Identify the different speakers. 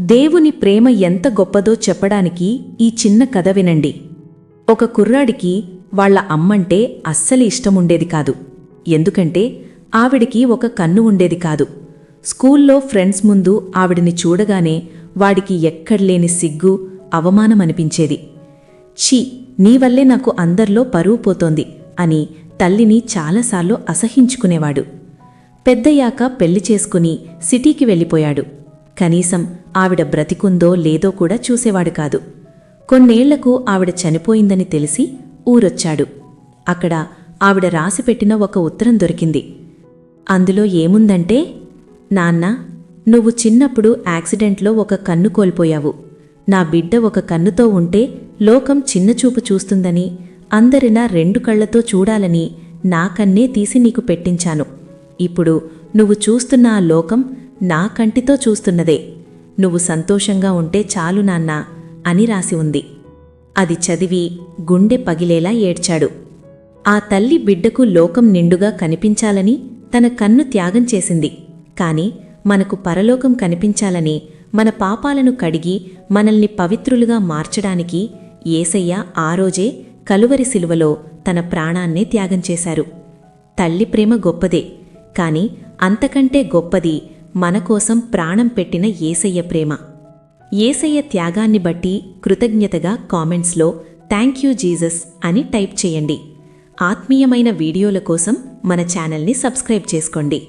Speaker 1: దేవుని ప్రేమ ఎంత గొప్పదో చెప్పడానికి ఈ చిన్న కథ వినండి. ఒక కుర్రాడికి వాళ్ళ అమ్మంటే అస్సలు ఇష్టముండేది కాదు. ఎందుకంటే ఆవిడికి ఒక కన్ను ఉండేది కాదు. స్కూల్లో ఫ్రెండ్స్ ముందు ఆవిడిని చూడగానే వాడికి ఎక్కడ్లేని సిగ్గు అవమానమనిపించేది ఛీ నీవల్లే నాకు అందర్లో పరువు పోతోంది అని తల్లిని చాలాసార్లు అసహించుకునేవాడు. పెద్దయ్యాక పెళ్ళి చేసుకుని సిటీకి వెళ్ళిపోయాడు. కనీసం ఆవిడ బ్రతికుందో లేదో కూడా చూసేవాడు కాదు. కొన్నేళ్ళకు ఆవిడ చనిపోయిందని తెలిసి ఊరొచ్చాడు. అక్కడ ఆవిడ రాసిపెట్టిన ఒక ఉత్తరం దొరికింది. అందులో ఏముందంటే నాన్న నువ్వు చిన్నప్పుడు యాక్సిడెంట్లో ఒక కన్ను కోల్పోయావు. నా బిడ్డ ఒక కన్నుతో ఉంటే లోకం చిన్నచూపు చూస్తుందని అందరినా రెండు కళ్ళతో చూడాలని నా కన్నే తీసి నీకు పెట్టించాను. ఇప్పుడు నువ్వు చూస్తున్న ఆ లోకం నా కంటితో చూస్తున్నదే. నువ్వు సంతోషంగా ఉంటే చాలు నాన్నా అని రాసి ఉంది. అది చదివి గుండె పగిలేలా ఏడ్చాడు. ఆ తల్లి బిడ్డకు లోకం నిండుగా కనిపించాలని తన కన్ను త్యాగం చేసింది. కాని మనకు పరలోకం కనిపించాలని మన పాపాలను కడిగి మనల్ని పవిత్రులుగా మార్చడానికి ఏసయ్య ఆ రోజే కలువరి శిలువలో తన ప్రాణాన్నే త్యాగం చేశారు. తల్లి ప్రేమ గొప్పదే. కాని అంతకంటే గొప్పది మన కోసం ప్రాణం పెట్టిన ఏసయ్య ప్రేమ. ఏసయ్య త్యాగాన్ని బట్టి కృతజ్ఞతగా కామెంట్స్లో థ్యాంక్ యూ జీసస్ అని టైప్ చేయండి. ఆత్మీయమైన వీడియోల కోసం మన ఛానల్ని సబ్స్క్రైబ్ చేసుకోండి.